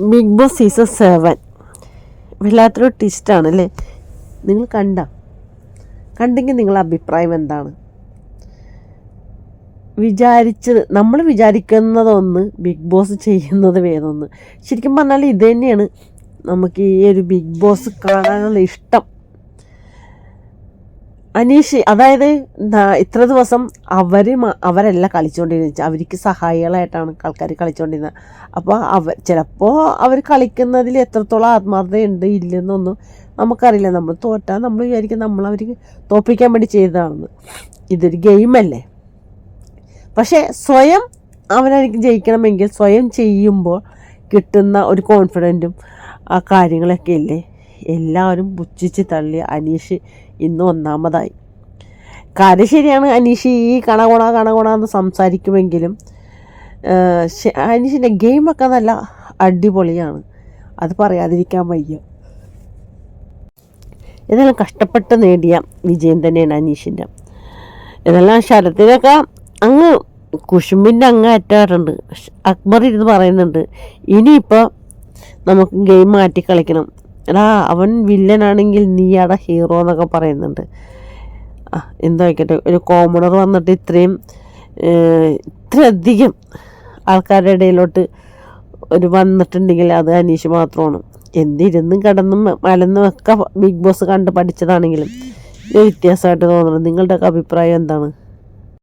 Big boss season seven വല്ലാത്തൊരു ട്വിസ്റ്റാണ് അല്ലേ? നിങ്ങൾ കണ്ട. കണ്ടെങ്കിൽ നിങ്ങളുടെ അഭിപ്രായം എന്താണ്? വിചാരിച്ചത് നമ്മൾ വിചാരിക്കുന്നതൊന്ന് ബിഗ് ബോസ് ചെയ്യുന്നത് വേറൊന്ന്. ശരിക്കും പറഞ്ഞാൽ ഇത് തന്നെയാണ് നമുക്ക് ഈ ഒരു ബിഗ് ബോസ് കാണാനുള്ള ഇഷ്ടം. അനീഷ് അതായത് ഇത്ര ദിവസം അവർ അവരല്ല കളിച്ചുകൊണ്ടിരുന്നത് അവർക്ക് സഹായികളായിട്ടാണ് ആൾക്കാർ കളിച്ചുകൊണ്ടിരുന്നത് അപ്പോൾ അവർ ചിലപ്പോൾ അവർ കളിക്കുന്നതിൽ എത്രത്തോളം ആത്മാർത്ഥതയുണ്ട് ഇല്ലെന്നൊന്നും നമുക്കറിയില്ല. നമ്മൾ തോറ്റാൽ നമ്മൾ വിചാരിക്കും നമ്മൾ അവർക്ക് തോപ്പിക്കാൻ വേണ്ടി ചെയ്തതാണെന്ന്. ഇതൊരു ഗെയിമല്ലേ പക്ഷേ സ്വയം അവനായിരിക്കും ജയിക്കണമെങ്കിൽ സ്വയം ചെയ്യുമ്പോൾ കിട്ടുന്ന ഒരു കോൺഫിഡന്റും ആ കാര്യങ്ങളൊക്കെ ഇല്ലേ? എല്ലാവരും പുച്ഛിച്ച് തള്ളി അനീഷ് ഇന്ന് ഒന്നാമതായി. കാര്യം ശരിയാണ് അനീഷ് ഈ കണകുണ കണകുണ എന്ന് സംസാരിക്കുമെങ്കിലും അനീഷിന്റെ ഗെയിമൊക്കെ നല്ല അടിപൊളിയാണ്. അത് പറയാതിരിക്കാൻ വയ്യ. ഇതെല്ലാം കഷ്ടപ്പെട്ട് നേടിയ വിജയം തന്നെയാണ് അനീഷിന്റെ ഇതെല്ലാം ശരത്തിനൊക്കെ അങ്ങ് കുശുമ്പിന്റെ അങ്ങ് അറ്റാറുണ്ട്. അക്ബർ ഇരുന്ന് പറയുന്നുണ്ട് ഇനിയിപ്പോൾ നമുക്ക് ഗെയിം മാറ്റി കളിക്കണം. എടാ അവൻ വില്ലനാണെങ്കിൽ നീയാടെ ഹീറോ എന്നൊക്കെ പറയുന്നുണ്ട്. ആ എന്തായിക്കട്ടെ ഒരു കോമണർ വന്നിട്ട് ഇത്രയും ഇത്രയധികം ആൾക്കാരുടെ ഇടയിലോട്ട് ഒരു വന്നിട്ടുണ്ടെങ്കിൽ അത് അനീഷ് മാത്രമാണ്. എന്തിരുന്നും കടന്നും മലന്നും ഒക്കെ ബിഗ് ബോസ് കണ്ട് പഠിച്ചതാണെങ്കിലും വ്യത്യാസമായിട്ട് തോന്നുന്നത് നിങ്ങളുടെയൊക്കെ അഭിപ്രായം എന്താണ്?